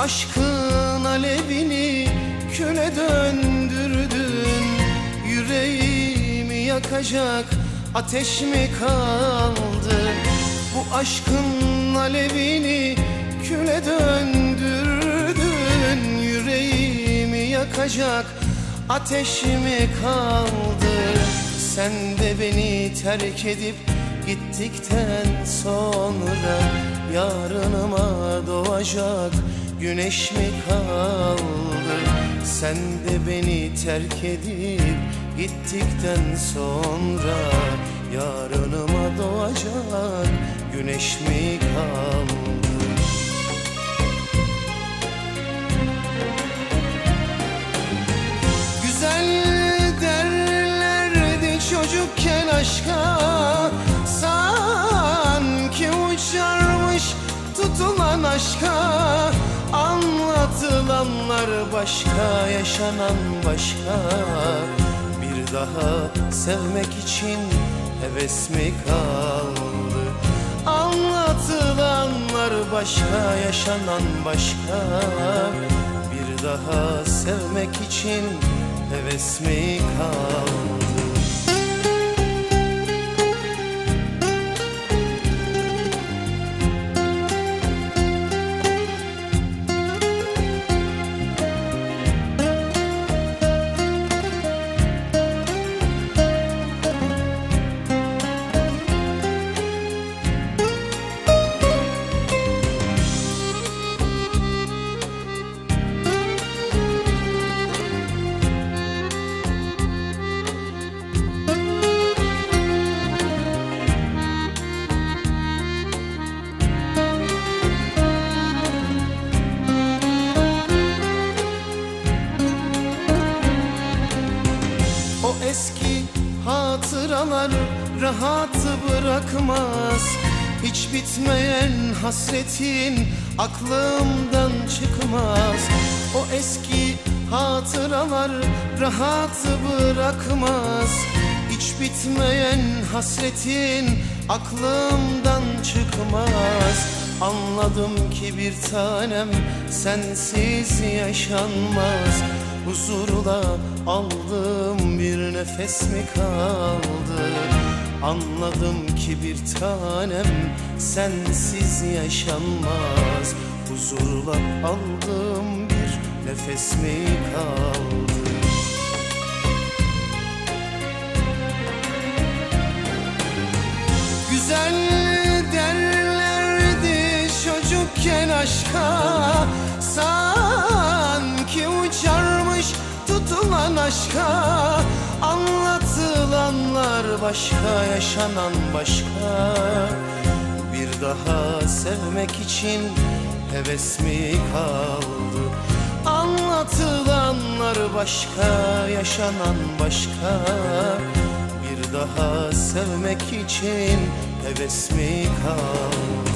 aşkın alevini küle döndürdün. Yüreğimi yakacak ateş mi kaldı? Bu aşkın alevini küle döndürdün. Yüreğimi yakacak ateş mi kaldı? Sen de beni terk edip gittikten sonra Yarınıma doğacak güneş mi kaldı? Sen de beni terk edip gittikten sonra Yarınıma doğacak güneş mi kaldı? Güzel derlerdi çocukken aşka. Sanki uçarmış tutulan aşka Anlatılanlar başka, yaşanan başka. Bir daha sevmek için heves mi kaldı? Anlatılanlar başka, yaşanan başka. Bir daha sevmek için heves mi kaldı hatıralar rahat bırakmaz. Hiç bitmeyen hasretin aklımdan çıkmaz. O eski hatıralar rahat bırakmaz. Hiç bitmeyen hasretin aklımdan çıkmaz. Anladım ki bir tanem sensiz yaşanmaz. Huzurla bir nefes mi kaldı? Anladım ki bir tanem sensiz yaşanmaz. Huzurla aldığım bir nefes mi kaldı? Güzel derlerdi çocukken aşka. Sanki uçarmış tutulan aşka Anlatılanlar başka, yaşanan başka. Bir daha sevmek için heves mi kaldı? Anlatılanlar başka, yaşanan başka. Bir daha sevmek için heves mi kaldı